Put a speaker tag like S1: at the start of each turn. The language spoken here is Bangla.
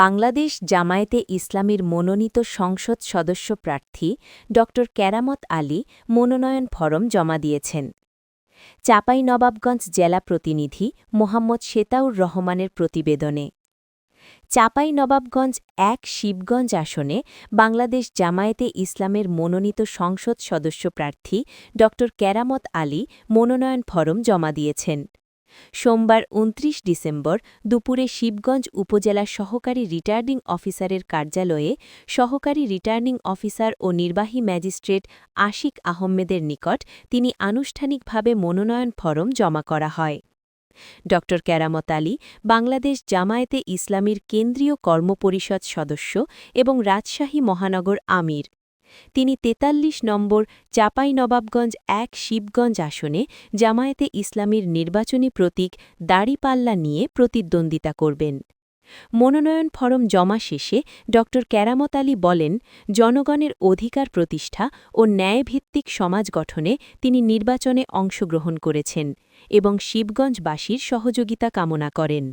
S1: বাংলাদেশ জামায়াতে ইসলামীর মনোনীত সংসদ সদস্য প্রার্থী ড. ক্যারামত আলী মনোনয়ন ফরম জমা দিয়েছেন। চাঁপাইনবাবগঞ্জ জেলা প্রতিনিধি মোহাম্মদ শেতাউর রহমানের প্রতিবেদনে। চাঁপাইনবাবগঞ্জ এক শিবগঞ্জ আসনে বাংলাদেশ জামায়াতে ইসলামের মনোনীত সংসদ সদস্য প্রার্থী ড. ক্যারামত আলী মনোনয়ন ফরম জমা দিয়েছেন। সোমবার ২৯ ডিসেম্বর দুপুরে শিবগঞ্জ উপজেলা সহকারী রিটার্নিং অফিসারের কার্যালয়ে সহকারী রিটার্নিং অফিসার ও নির্বাহী ম্যাজিস্ট্রেট আশিক আহমেদের নিকট তিনি আনুষ্ঠানিকভাবে মনোনয়ন ফরম জমা করা হয়। ড. কেরামত আলী, বাংলাদেশ জামায়াতে ইসলামীর কেন্দ্রীয় কর্মপরিষদ সদস্য এবং রাজশাহী মহানগর আমির। তিনি ৪৩ নম্বর চাঁপাইনবাবগঞ্জ এক শিবগঞ্জ আসনে জামায়াতে ইসলামীর নির্বাচনী প্রতীক দাড়িপাল্লা নিয়ে প্রতিদ্বন্দ্বিতা করবেন। মনোনয়ন ফরম জমা শেষে ড. ক্যারামত আলী বলেন, জনগণের অধিকার প্রতিষ্ঠা ও ন্যায়ভিত্তিক সমাজ গঠনে তিনি নির্বাচনে অংশগ্রহণ করেছেন এবং শিবগঞ্জবাসীর সহযোগিতা কামনা করেন।